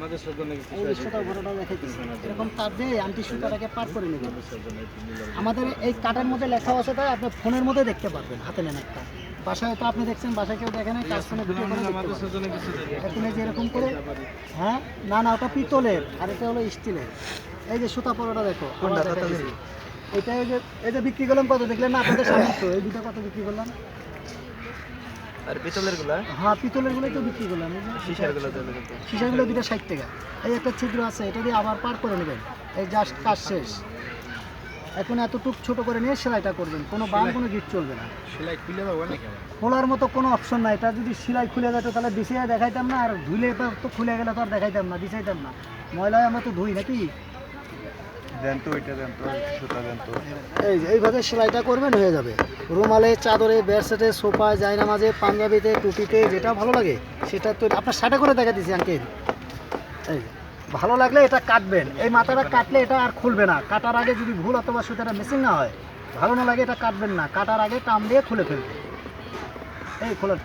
এই সুতার বড়টা দেখাইতেছি। এরকম তার দিয়ে আন্টি সুতাটাকে পার করে নেবেন আমাদের এই কাঠের মধ্যে লেখা আছে তাই আপনি ফোনের মধ্যে দেখতে পারবেন হাতে নেন একটা। বাসায় তো আপনি দেখছেন বাসায় কেউ দেখে নাই কাজ ফোনে ভিডিও করে এখন এই যে এরকম করে হ্যাঁ? না না ওটা পিতলের আর এটা হলো স্টিলের। এই যে সুতা পরোটা দেখো এটা এই যে এই যে বিক্রি করলাম কত দেখলেন না আপনাদের সামনে? তো এই দুটো কত বিক্রি করলাম? আর পিতলেরগুলা হ্যাঁ পিতলের গুলোই তো বিক্রি করলাম। এই যে শিশারগুলো কত সিসাগুলো দুটো ষাট টাকা। এই একটা ছিদ্র আছে এটা দিয়ে আবার পার করে নেবেন। এই জাস্ট কাজ শেষ। এখন এতটুক ছোট করে নিয়ে সেলাইটা করবেন। কোনো বাম কোনো গিট চলবে না। সেলাই খুলে পাবো নাকি খোলার মতো কোনো অপশন নাই। এটা যদি সেলাই খুলে যেত তাহলে দিশে দেখাইতাম না আর ধুলে তো তো খুলে গেলে তো আর দেখাইতাম না দিশাইতাম না। ময়লায় আমরা তো ধুই নাকি? এই এইভাবে সেলাইটা করবেন, হয়ে যাবে। রুমালে, চাদরে বেডশিটে সোফায়, জায়নামাজে, পাঞ্জাবিতে, টুপিতে, যেটা ভালো লাগে, সেটা তো আপনার সাটা করে দেখা দিচ্ছি আঙ্কেল। এই ভালো লাগলে এটা কাটবেন। এই মাথাটা কাটলে এটা আর খুলবে না। কাটার আগে যদি ভুল অথবা সুতাটা মিসিং না হয়, ভালো না লাগে এটা কাটবেন না। কাটার আগে টান দিয়ে খুলে ফেলবেন। এই খোলার